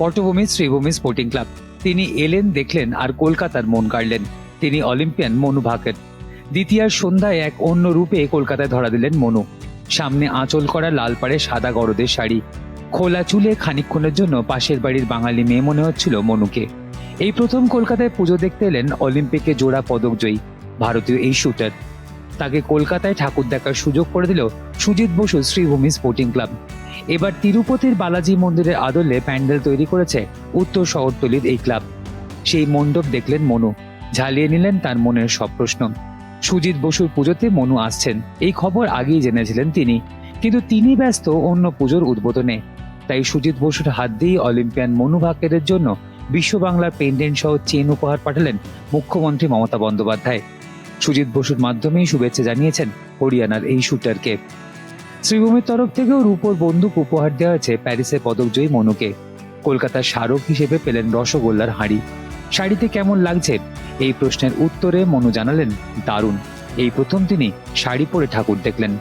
পটভূমি Sreebhumi sporting club তিনি এলেন, দেখলেন আর কলকাতার মন কাড়লেন। তিনি অলিম্পিয়ান মনু ভাকের। দ্বিতীয়ার সন্ধ্যায় এক অন্য রূপে কলকাতায় ধরা দিলেন মনু। সামনে আঁচল করা লাল পাড়ে সাদা গরদের শাড়ি। খোলা চুলে খানিকক্ষণের জন্য পাশের বাড়ির বাঙালি মেয়ে মনে হচ্ছিল মনুকে। এই প্রথম কলকাতায় পুজো দেখতে এলেন অলিম্পিকে জোড়া পদক জয়ী, ভারতীয় এই শুটার তাকে কলকাতায় ঠাকুর দেখার সুযোগ করে দিল সুজিত বসু শ্রীভূমি স্পোর্টিং ক্লাব এবার তিরুপতির বালাজি মন্দিরের আদলে প্যান্ডেল তৈরি করেছে উত্তর শহরতলির এই ক্লাব। সেই মণ্ডপ দেখলেন মনু। ঝালিয়ে নিলেন তার মনের সব প্রশ্ন। সুজিত বসুর পুজোতে মনু আসছেন। এই খবর আগেই জেনেছিলেন তিনি। কিন্তু তিনি ব্যস্ত অন্য পুজোর উদ্বোধনে। তাই সুজিত বসুর হাত দিয়েই অলিম্পিয়ান মনু ভাকেরের জন্য বিশ্ব বাংলার পেন্ডেন্ট সহ চেন উপহার পাঠালেন মুখ্যমন্ত্রী মমতা বন্দ্যোপাধ্যায়। সুজিত বসুর মাধ্যমেই শুভেচ্ছা জানিয়েছেন হরিয়ানার এই শুটারকে। শ্রীভূমির তরফ থেকেও রূপোর বন্দুক উপহার দেওয়া হয়েছে প্যারিসে পদকজয়ী মনুকে। কলকাতার স্মারক হিসেবে পেলেন রসগোল্লার হাঁড়ি। শাড়িতে কেমন লাগছে? এই প্রশ্নের উত্তরে মনু জানালেন, দারুণ। এই প্রথম তিনি শাড়ি পরে ঠাকুর দেখলেন।